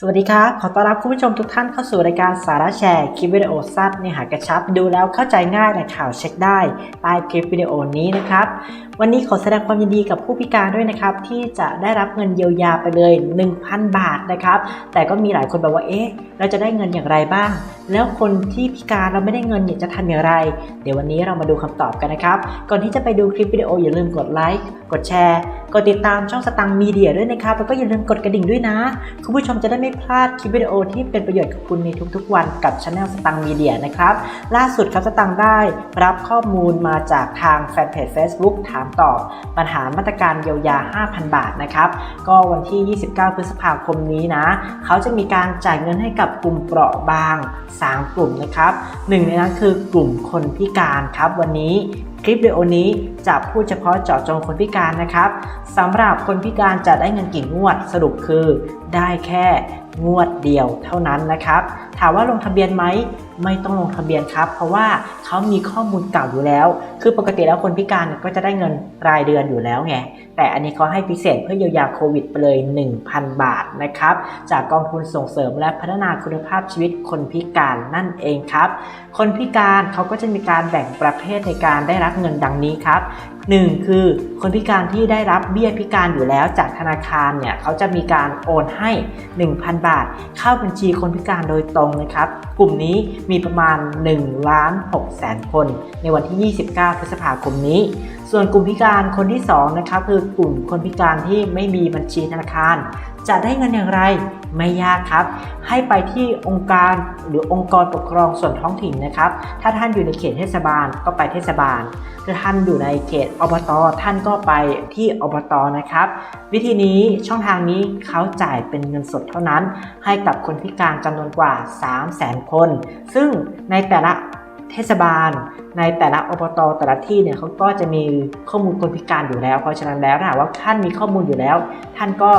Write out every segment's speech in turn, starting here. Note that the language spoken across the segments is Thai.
สวัสดีครับขอต้อนรับคุณผู้ชมทุกท่านเข้าสู่รายการสาระแชร์คลิปวิดีโอสั้นเนื้อหากระชับ ดูแล้วเข้าใจง่ายและข่าวเช็คได้ใต้คลิปวิดีโอนี้นะครับ วันนี้ขอแสดงความยินดีกับผู้พิการด้วยนะครับ ที่จะได้รับเงินเยียวยาไปเลย 1,000 บาทนะครับ แต่ก็มีหลายคนบอกว่าเอ๊ะเราจะได้เงินอย่างไรบ้าง แล้วคนที่พิการเราไม่ได้เงินเนี่ยจะทำอย่างไร เดี๋ยววันนี้เรามาดูคำตอบกันนะครับ ก่อนที่จะไปดูคลิปวิดีโออย่าลืมกดไลค์กดแชร์ ดติดตามช่องสตังมีเดียด้วยนะครับ แล้วก็อย่าลืมกดกระดิ่งด้วยนะ คุณผู้ชมจะได้ไม่พลาดคลิปวิดีโอที่เป็นประโยชน์กับคุณในทุกๆ วันกับช anel สตังมีเดียนะครับ ล่าสุดครับสตังได้รับข้อมูลมาจากทางแฟนเพจ Facebook ถามตอบปัญหามาตรการเยียวยา 5,000 บาทนะครับ ก็วันที่ 29 พฤษภาคมนี้นะ เขาจะมีการจ่ายเงินให้กับกลุ่มเปราะบาง 3 กลุ่มนะครับหนึ่งในนั้นคือกลุ่มคนพิการครับวันนี้ คลิปวิดีโอนี้จะพูดเฉพาะเจาะจงคนพิการนะครับสำหรับคนพิการจะได้เงินกี่งวดสรุปคือ ได้แค่งวดเดียวเท่านั้นนะครับถามว่าลงทะเบียนไหมไม่ต้องลงทะเบียนครับ เพราะว่าเขามีข้อมูลเก่าอยู่แล้ว คือปกติแล้วคนพิการก็จะได้เงินรายเดือนอยู่แล้วไงแต่อันนี้เขาให้พิเศษเพื่อเยียวยาโควิดไปเลย 1,000 บาทนะครับ จากกองทุนส่งเสริมและพัฒนาคุณภาพชีวิตคนพิการนั่นเองครับ คนพิการเขาก็จะมีการแบ่งประเภทในการได้รับเงินดังนี้ครับ 1 คือคนพิการที่ได้รับเบี้ยพิการอยู่แล้วจากธนาคารเนี่ยเขาจะมีการโอนให้ 1,000 บาท เข้าบัญชีคนพิการโดยตรงนะครับ กลุ่มนี้มีประมาณ1ล้าน6แสนคน ในวันที่ 29 พฤษภาคมนี้ส่วนกลุ่มพิการคนที่2นะครับคือกลุ่มคนพิการที่ไม่มีบัญชีธนาคาร จะได้เงินอย่างไรไม่ยากครับ ให้ไปที่องค์การหรือองค์กรปกครองส่วนท้องถิ่นนะครับ ถ้าท่านอยู่ในเขตเทศบาลก็ไปเทศบาล ถ้าท่านอยู่ในเขตอบตท่านก็ไปที่อบตนะครับ วิธีนี้ช่องทางนี้เขาจ่ายเป็นเงินสดเท่านั้น ให้กับคนพิการจำนวนกว่า 3 0 0 0 0 0 คน ซึ่งในแต่ละ เทศบาล ในแต่ละอบตแต่ละที่เนี่ยเขาก็จะมีข้อมูลคนพิการอยู่แล้ว เพราะฉะนั้นแล้วถ้าว่าท่านมีข้อมูลอยู่แล้ว ท่านก็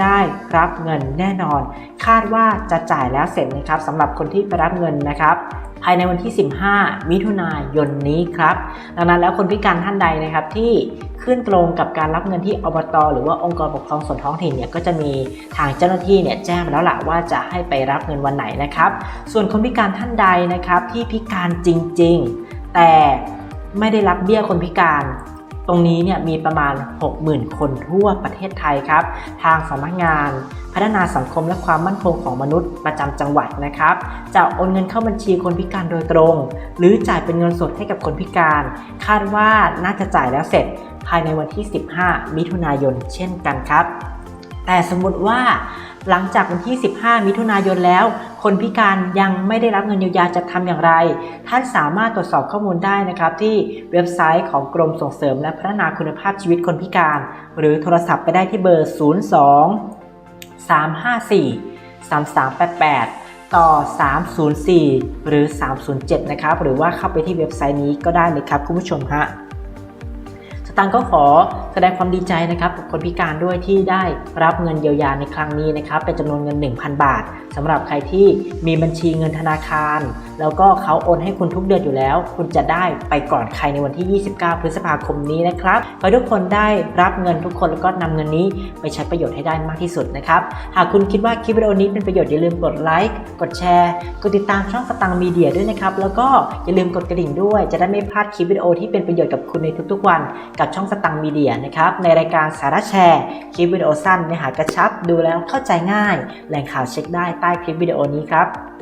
ได้รับเงินแน่นอน คาดว่าจะจ่ายแล้วเสร็จนะครับสำหรับคนที่ไปรับเงินนะครับ ภายในวันที่ 15 มิถุนายนนี้ครับ ดังนั้นแล้วคนพิการท่านใดนะครับที่ขึ้นตรงกับการรับเงินที่อบต หรือว่าองค์กรปกครองส่วนท้องถิ่นเนี่ยก็จะมีทางเจ้าหน้าที่เนี่ยแจ้งมาแล้วล่ะว่าจะให้ไปรับเงินวันไหนนะครับ ส่วนคนพิการท่านใดนะครับที่พิการจริง ๆ แต่ไม่ได้รับเบี้ยคนพิการ ตรงนี้เนี่ยมีประมาณ 60,000 คนทั่วประเทศไทยครับ ทางสำนักงานพัฒนาสังคมและความมั่นคงของมนุษย์ประจำจังหวัดนะครับ จะโอนเงินเข้าบัญชีคนพิการโดยตรง หรือจ่ายเป็นเงินสดให้กับคนพิการ คาดว่าน่าจะจ่ายแล้วเสร็จภายในวันที่ 15 มิถุนายนเช่นกันครับ แต่สมมติว่าหลังจากวันที่ 15 มิถุนายนแล้ว คนพิการยังไม่ได้รับเงินเยียวยาจะทำอย่างไร ท่านสามารถตรวจสอบข้อมูลได้นะครับ ที่เว็บไซต์ของกรมส่งเสริมและพัฒนาคุณภาพชีวิตคนพิการ หรือโทรศัพท์ไปได้ที่เบอร์ 02 354 3388 ต่อ 304 หรือ 307 นะครับ หรือว่าเข้าไปที่เว็บไซต์นี้ก็ได้เลยครับคุณผู้ชมฮะ ตังก็ขอแสดงความดีใจนะครับกับคนพิการด้วยที่ได้รับเงินเยียวยาในครั้งนี้นะครับเป็นจำนวนเงิน 1,000 บาทสำหรับใครที่มีบัญชีเงินธนาคารแล้วก็เขาโอนให้คุณทุกเดือนอยู่แล้ว คุณจะได้ไปก่อนใครในวันที่ 29 พฤษภาคมนี้นะครับขอให้ทุกคนได้รับเงินทุกคนแล้วก็นำเงินนี้ไปใช้ประโยชน์ให้ได้มากที่สุดนะครับ หากคุณคิดว่าคลิปวิดีโอนี้เป็นประโยชน์อย่าลืมกดไลค์ กดแชร์ กดติดตามช่องสตังมีเดียด้วยนะครับ แล้วก็อย่าลืมกดกระดิ่งด้วย จะได้ไม่พลาดคลิปวิดีโอที่เป็นประโยชน์กับคุณในทุกๆวัน กับช่องสตังมีเดียนะครับ ในรายการสาระแชร์ คลิปวิดีโอสั้นเนื้อหากระชับ ดูแล้วเข้าใจง่าย แหล่งข่าวเช็คได้ใต้คลิปวิดีโอนี้ครับ